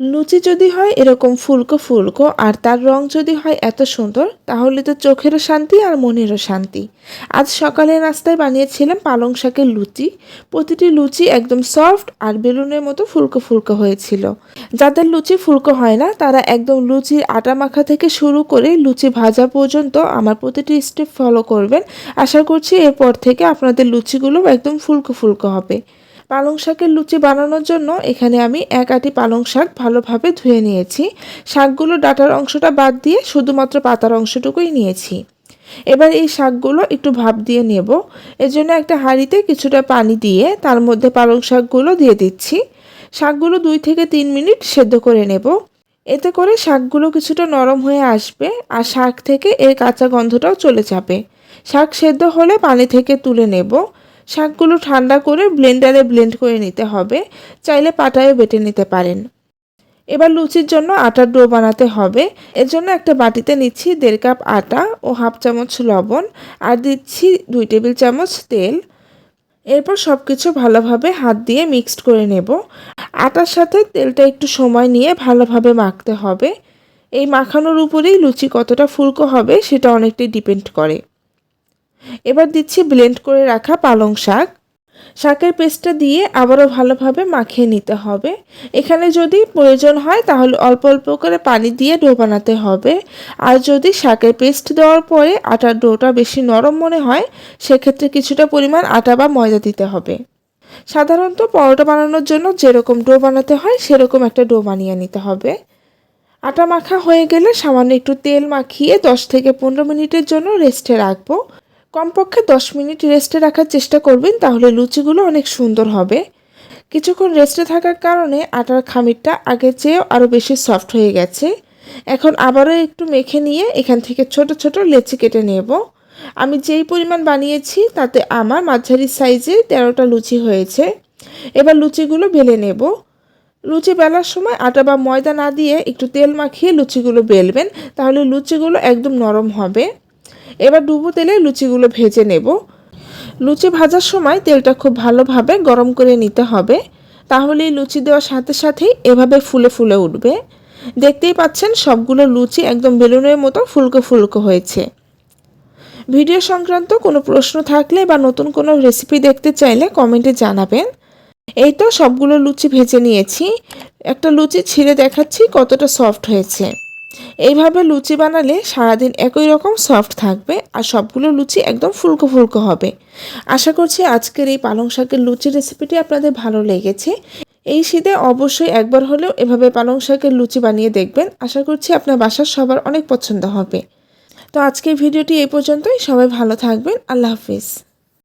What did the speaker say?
লুচি যদি হয়, এরকম ফুলকো ফুলকো, আর তার রং যদি হয় এত সুন্দর, তাহলে তো চোখেরও শান্তি আর মনেরও শান্তি। আজ সকালে নাস্তায় বানিয়েছিলাম পালং শাকের লুচি। প্রতিটি লুচি একদম সফট আর বেলুনের মতো ফুলকো ফুলকো হয়েছিল। যাদের লুচি ফুলকো হয় না, তারা একদম লুচির আটা মাখা থেকে শুরু করে লুচি ভাজা পর্যন্ত আমার প্রতিটি স্টেপ ফলো করবেন। আশা করছি এরপর থেকে আপনাদের লুচিগুলো একদম ফুলকো ফুলকো হবে। পালং শাকের লুচি বানানোর জন্য এখানে আমি এক আটি পালং শাক ভালোভাবে ধুয়ে নিয়েছি। শাকগুলো ডাটার অংশটা বাদ দিয়ে শুধুমাত্র পাতার অংশটুকুই নিয়েছি। এবার এই শাকগুলো একটু ভাপ দিয়ে নেব। এজন্য একটা হাঁড়িতে কিছুটা পানি দিয়ে তার মধ্যে পালং শাকগুলো দিয়ে দিচ্ছি। শাকগুলো দুই থেকে তিন মিনিট সেদ্ধ করে নেব। এতে করে শাকগুলো কিছুটা নরম হয়ে আসবে আর শাক থেকে এর কাঁচা গন্ধটাও চলে যাবে। শাক সেদ্ধ হলে পানি থেকে তুলে নেব। শাকগুলো ঠান্ডা করে ব্লেন্ডারে ব্লেন্ড করে নিতে হবে, চাইলে পাটায়ও বেটে নিতে পারেন। এবার লুচির জন্য আটার ডো বানাতে হবে। এর জন্য একটা বাটিতে নিচ্ছি দেড় কাপ আটা ও হাফ চামচ লবণ আর দিচ্ছি দুই টেবিল চামচ তেল। এরপর সব কিছু ভালোভাবে হাত দিয়ে মিক্সড করে নেব। আটার সাথে তেলটা একটু সময় নিয়ে ভালোভাবে মাখতে হবে। এই মাখানোর উপরেই লুচি কতটা ফুলকো হবে সেটা অনেকটাই ডিপেন্ড করে। এবার দিচ্ছি ব্লেন্ড করে রাখা পালং শাক। শাকের পেস্টটা দিয়ে আবারও ভালোভাবে মাখিয়ে নিতে হবে। এখানে যদি প্রয়োজন হয় তাহলে অল্প অল্প করে পানি দিয়ে ডো বানাতে হবে। আর যদি শাকের পেস্ট দেওয়ার পরে আটার ডোটা বেশি নরম মনে হয়, সেক্ষেত্রে কিছুটা পরিমাণ আটা বা ময়দা দিতে হবে। সাধারণত পরোটা বানানোর জন্য যেরকম ডো বানাতে হয়, সেরকম একটা ডো বানিয়ে নিতে হবে। আটা মাখা হয়ে গেলে সামান্য একটু তেল মাখিয়ে দশ থেকে পনেরো মিনিটের জন্য রেস্টে রাখব। কমপক্ষে দশ মিনিট রেস্টে রাখার চেষ্টা করবেন, তাহলে লুচিগুলো অনেক সুন্দর হবে। কিছুক্ষণ রেস্টে থাকার কারণে আটার খামিরটা আগের চেয়েও আরও বেশি সফট হয়ে গেছে। এখন আবারও একটু মেখে নিয়ে এখান থেকে ছোট ছোট লেচি কেটে নেব। আমি যেই পরিমাণ বানিয়েছি, তাতে আমার মাঝারি সাইজে তেরোটা লুচি হয়েছে। এবার লুচিগুলো বেলে নেব। লুচি বেলার সময় আটা বা ময়দা না দিয়ে একটু তেল মাখিয়ে লুচিগুলো বেলবেন, তাহলে লুচিগুলো একদম নরম হবে। এবার ডুবো তেলে লুচিগুলো ভেজে নেব। লুচি ভাজার সময় তেলটা খুব ভালোভাবে গরম করে নিতে হবে। তাহলে লুচি দেওয়ার সাথে সাথেই এভাবে ফুলে ফুলে উঠবে। দেখতেই পাচ্ছেন সবগুলো লুচি একদম বেলুনের মতো ফুলকো ফুলকো হয়েছে। ভিডিও সংক্রান্ত কোনো প্রশ্ন থাকলে বা নতুন কোনো রেসিপি দেখতে চাইলে কমেন্টে জানাবেন। এই তো সবগুলো লুচি ভেজে নিয়েছি। একটা লুচি ছিঁড়ে দেখাচ্ছি কতটা সফট হয়েছে। এইভাবে লুচি বানালে সারাদিন একই রকম সফট থাকবে আর সবগুলো লুচি একদম ফুলকো ফুলকো হবে। আশা করছি আজকের এই পালং শাকের লুচি রেসিপিটি আপনাদের ভালো লেগেছে। এই শীতে অবশ্যই একবার হলেও এভাবে পালং শাকের লুচি বানিয়ে দেখবেন। আশা করছি আপনার বাসার সবার অনেক পছন্দ হবে। তো আজকের ভিডিওটি এই পর্যন্তই। সবাই ভালো থাকবেন। আল্লাহ হাফিজ।